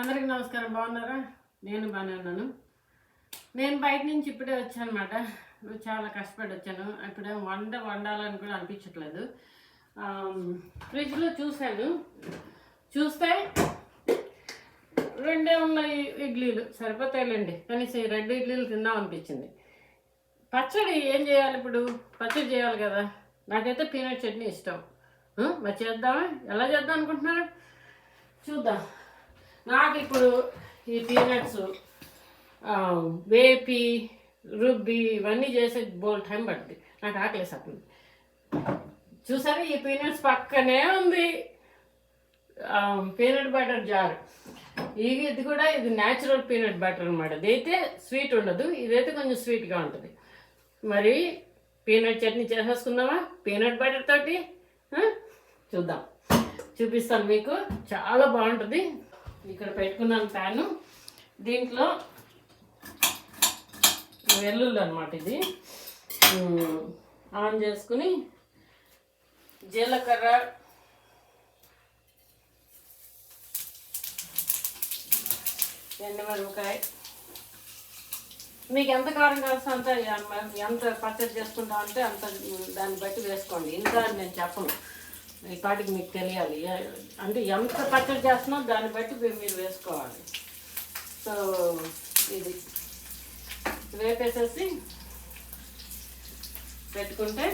అందరికీ నమస్కారం బాగున్నారా? నేను బాగానే ఉన్నాను. నేను బయట నుంచి ఇప్పుడే వచ్చాను అనమాట చాలా కష్టపడి వచ్చాను. ఇప్పుడే వంట వండాలని కూడా అనిపించట్లేదు. ఫ్రిడ్జ్లో చూశాను. చూస్తే రెండే ఉన్నాయి ఇడ్లీలు. సరిపోతాయిలేండి. కనీసం ఈ రెండు ఇడ్లీలు తిందాం అనిపించింది. పచ్చడి ఏం చేయాలి ఇప్పుడు? పచ్చడి చేయాలి కదా. నాకైతే పీనట్ చట్నీ ఇష్టం. మరి చేద్దామా? ఎలా చేద్దాం అనుకుంటున్నారు? చూద్దాం. నాకు ఇప్పుడు ఈ పీనట్స్ um, వేపి రుబ్బి ఇవన్నీ చేసే బోల్ టైం పడుతుంది నాకు ఆకలేసి అప్పుడు చూసారా ఈ పీనట్స్ పక్కనే ఉంది. పీనట్ బటర్ జార్ ఇది కూడా ఇది న్యాచురల్ పీనట్ బటర్ అనమాట ఇదైతే స్వీట్ ఉండదు. ఇదైతే కొంచెం స్వీట్గా ఉంటుంది. మరి పీనట్ చట్నీ చేసేసుకుందామా? పీనట్ బటర్ తోటి చూద్దాం. చూపిస్తాను మీకు. చాలా బాగుంటుంది. ఇక్కడ పెట్టుకున్నాను ప్యాను దీంట్లో వెల్లుల్లి అనమాట ఇది. ఆన్ చేసుకుని జీలకర్ర ఎండమిరపకాయ. మీకు ఎంత కారం కావాల్సిన అంత ఎంత పచ్చడి చేసుకుంటాం అంటే అంత దాన్ని బట్టి వేసుకోండి. ఇంత నేను చెప్పను. ఈ పాటికి మీకు తెలియాలి. అంటే ఎంత పచ్చడి చేస్తున్నా దాన్ని బట్టి మీరు మీరు వేసుకోవాలి. సో ఇది వేపేసేసి పెట్టుకుంటే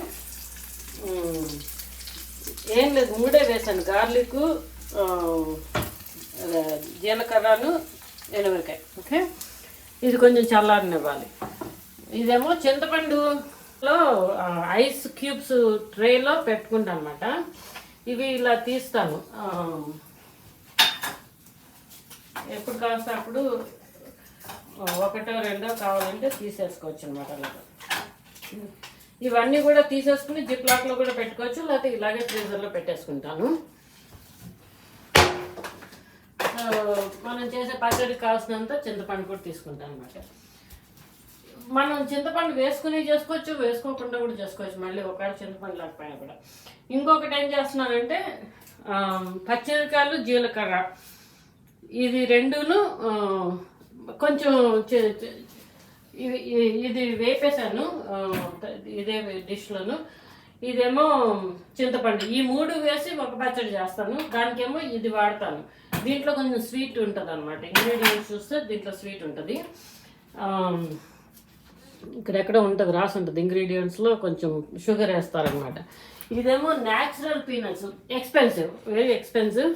ఏం లేదు మూడే వేసాను. గార్లిక్ జీలకర్రను ఎనమిరకాయ. ఓకే? ఇది కొంచెం చల్లారనివ్వాలి. ఇదేమో చింతపండు లో ఐస్ క్యూబ్స్ ట్రేలో పెట్టుకుంటాను అనమాట ఇవి ఇలా తీస్తాను. ఎప్పుడు కాస్త అప్పుడు ఒకటో రెండో కావాలంటే తీసేసుకోవచ్చు అనమాట అలాగా. ఇవన్నీ కూడా తీసేసుకుని జిప్ లాక్లో కూడా పెట్టుకోవచ్చు లేకపోతే ఇలాగే ఫ్రీజర్లో పెట్టేసుకుంటాను. మనం చేసే పచ్చడికి కావాల్సినంత చింతపండు కూడా తీసుకుంటాను అనమాట మనం చింతపండు వేసుకుని చేసుకోవచ్చు వేసుకోకుండా కూడా చేసుకోవచ్చు. మళ్ళీ ఒకవేళ చింతపండు లేకపోయినా కూడా. ఇంకొకటి ఏం చేస్తున్నానంటే పచ్చిమిరకాయలు జీలకర్ర. ఇది రెండును కొంచెం ఇవి ఇది వేపేశాను. ఇదే డిష్లోను. ఇదేమో చింతపండు. ఈ మూడు వేసి ఒక పచ్చడి చేస్తాను. దానికేమో ఇది వాడతాను. దీంట్లో కొంచెం స్వీట్ ఉంటుంది అనమాట ఇంగ్రీడియంట్స్ చూస్తే దీంట్లో స్వీట్ ఉంటుంది. ఇక్కడెక్కడ ఉంటుంది రాసి ఉంటుంది ఇంగ్రీడియంట్స్లో కొంచెం షుగర్ వేస్తారనమాట. ఇదేమో natural peanuts expensive very expensive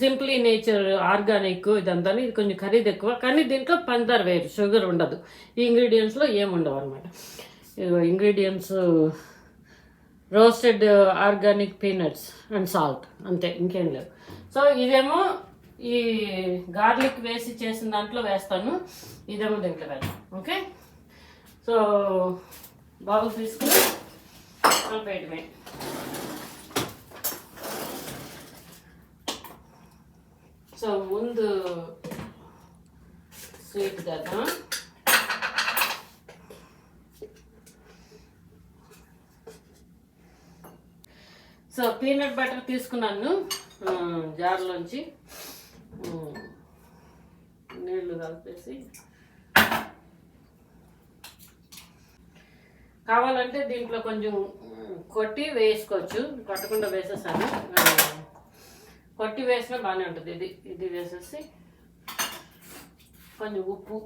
simply nature organic ఇదంతా ఇది కొంచెం ఖరీదు ఎక్కువ. కానీ దీంట్లో పంచదార వేరు షుగర్ ఉండదు. ఈ ఇంగ్రీడియంట్స్లో ఏముండవు అనమాట. Ingredients roasted organic peanuts and salt అంతే ఇంకేం లేవు. సో ఇదేమో ఈ గార్లిక్ వేసి చేసిన దాంట్లో వేస్తాను. ఇదేమో దీంట్లో వేస్తాను ఓకే? సో బాబు తీసుకుని కలిపేయటమే సో ముందు స్వీట్ కదా సో పీనట్ బటర్ తీసుకున్నాను. జార్లోంచి. నీళ్ళు కలిపేసి. కావాలంటే దీంట్లో కొంచెం కొట్టి వేసుకోవచ్చు. కొట్టకుండా వేసేసాను. కొట్టి వేసినా బాగానే ఉంటుంది. ఇది ఇది వేసేసి కొంచెం ఉప్పు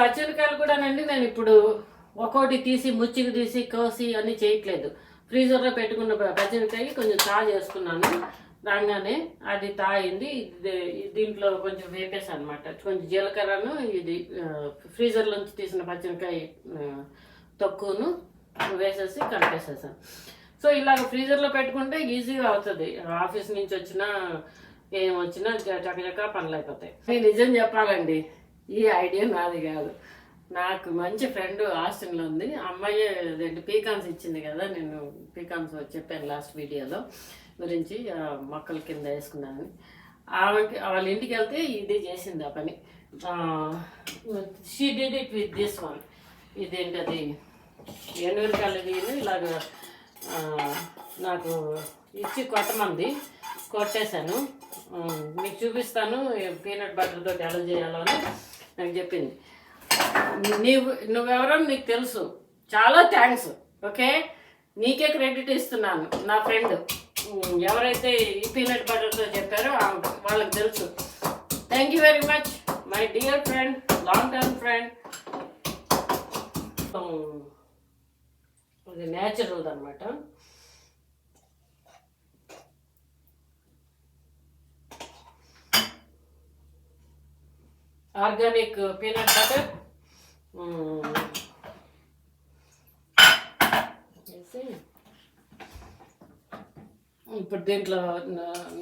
పచ్చిమిరకాయలు కూడానండి నేను ఇప్పుడు ఒక్కోటి తీసి ముచ్చికి తీసి కోసి అన్ని చేయట్లేదు. ఫ్రీజర్లో పెట్టుకున్న పచ్చిమిరకాయ కొంచెం తా చేసుకున్నాను. రాగానే అది తాయింది. ఇది దీంట్లో కొంచెం వేపేసాను అనమాట కొంచెం జీలకర్రను ఇది ఫ్రీజర్లోంచి తీసిన పచ్చిమిరకాయ తక్కువను వేసేసి కలిపేసేసాను. సో ఇలాగ ఫ్రీజర్లో పెట్టుకుంటే ఈజీగా అవుతుంది. ఆఫీస్ నుంచి వచ్చినా ఏం వచ్చినా చక్కచక్క పనులు అయిపోతాయి నేను నిజం చెప్పాలండి ఈ ఐడియా నాది కాదు. నాకు మంచి ఫ్రెండ్ ఆస్టిన్లో ఉంది. అమ్మాయి అదేంటి పీకాన్స్ ఇచ్చింది కదా నేను పీకాన్స్ చెప్పాను లాస్ట్ వీడియోలో గురించి మొక్కల కింద వేసుకున్నాను ఆమెకి వాళ్ళ ఇంటికి వెళ్తే ఇది చేసింది ఆ పని. She did it with this one ఇదేంటది? ఎనుగురికాయలది ఇలాగ నాకు ఇచ్చి కొట్టమంది. కొట్టేశాను. మీకు చూపిస్తాను పీనట్ బటర్ తోటి ఎలా చేయాలో అని. నాకు చెప్పింది. నీవు నువ్వెవరో నీకు తెలుసు. చాలా థ్యాంక్స్ ఓకే నీకే క్రెడిట్ ఇస్తున్నాను నా ఫ్రెండ్ ఎవరైతే ఈ పీనట్ బటర్తో చెప్పారో వాళ్ళకి తెలుసు. Thank you very much my dear friend long term friend ఇది న్యాచురల్ అనమాట ఆర్గానిక్ పీనట్ బటర్. ఇప్పుడు దీంట్లో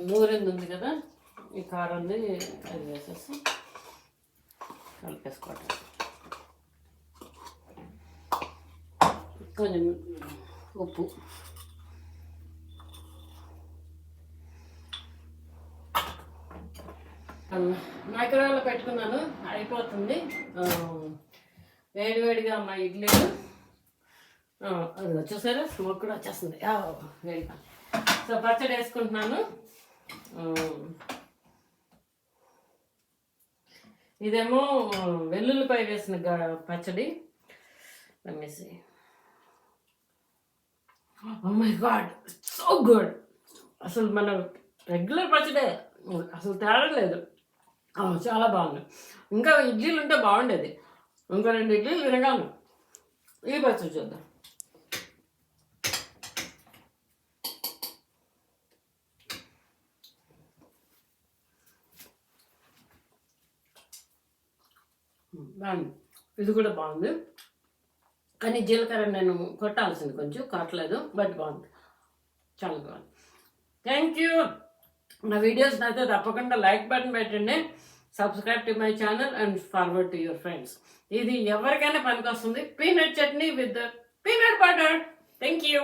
నూరింది ఉంది కదా ఈ కారంది అది వేసేసి కలిపేసుకోవటం. కొంచెం ఉప్పు. మైక్రోవేవ్లో పెట్టుకున్నాను. అయిపోతుంది. వేడివేడిగా మా ఇడ్లీలు. ఆ, అది వచ్చేసారా స్మోక్ కూడా వచ్చేస్తుంది. వేడిగా సో పచ్చడి వేసుకుంటున్నాను. ఇదేమో వెల్లుల్లిపాయ వేసిన పచ్చడి. రమేసి మై గాడ్ సో గుడ్ అసలు మన రెగ్యులర్ పచ్చడే. అసలు తేడా లేదు. చాలా బాగుంది. ఇంకా ఇడ్లీలు ఉంటే బాగుండేది. ఇంకా రెండు ఇడ్లీలు తినగాను ఈ పచ్చడి చూద్దాం. బాగుంది. ఇది కూడా బాగుంది. కానీ జీలకర్ర నేను కొట్టాల్సింది కొంచెం కొట్టలేదు బట్ బాగుంది. చాలా బాగుంది. థ్యాంక్ యూ నా వీడియోస్ అయితే తప్పకుండా లైక్ బటన్ పెట్టండి. Subscribe to my channel and forward to your friends ఇది ఎవరికైనా పనికొస్తుంది. Peanut chutney with peanut butter thank you